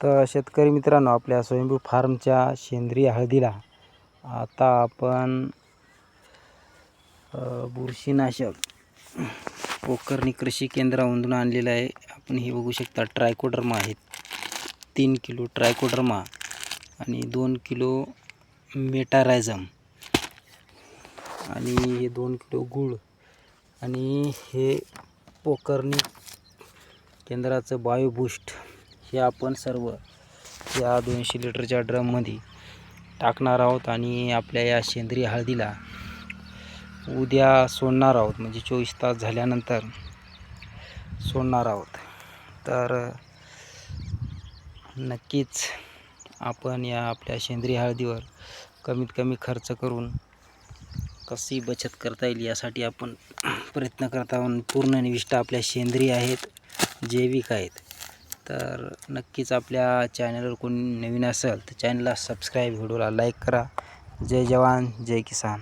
तर शेतकरी मित्रांनो आपल्या स्वयंभू फार्मच्या सेंद्रिय हळदीला आता आपण बुरशीनाशक पोकर्णी कृषी केंद्रामधून आणलेलं आहे. आपण हे बघू शकता ट्रायकोडर्मा आहेत. तीन किलो ट्रायकोडर्मा आणि दोन किलो मेटारायझम आणि हे दोन किलो गूळ. आणि हे पोकर्णी केंद्राचं बायोबूस्ट. हे आपण सर्व या दोनशे लिटरच्या ड्रममध्ये टाकणार आहोत आणि आपल्या या सेंद्रिय हळदीला उद्या सोडणार आहोत. म्हणजे चोवीस तास झाल्यानंतर सोडणार आहोत. तर नक्कीच आपण या आपल्या सेंद्रिय हळदीवर कमीत कमी खर्च करून कशी बचत करता येईल यासाठी आपण प्रयत्न करता आहोत. पूर्ण निविष्ट आपल्या सेंद्रिय आहेत जैविक आहेत. तर नक्कीच आपल्या चॅनलवर कोणी नवीन असेल तर चॅनलला सबस्क्राईब व्हिडिओला लाईक करा. जय जवान जय किसान.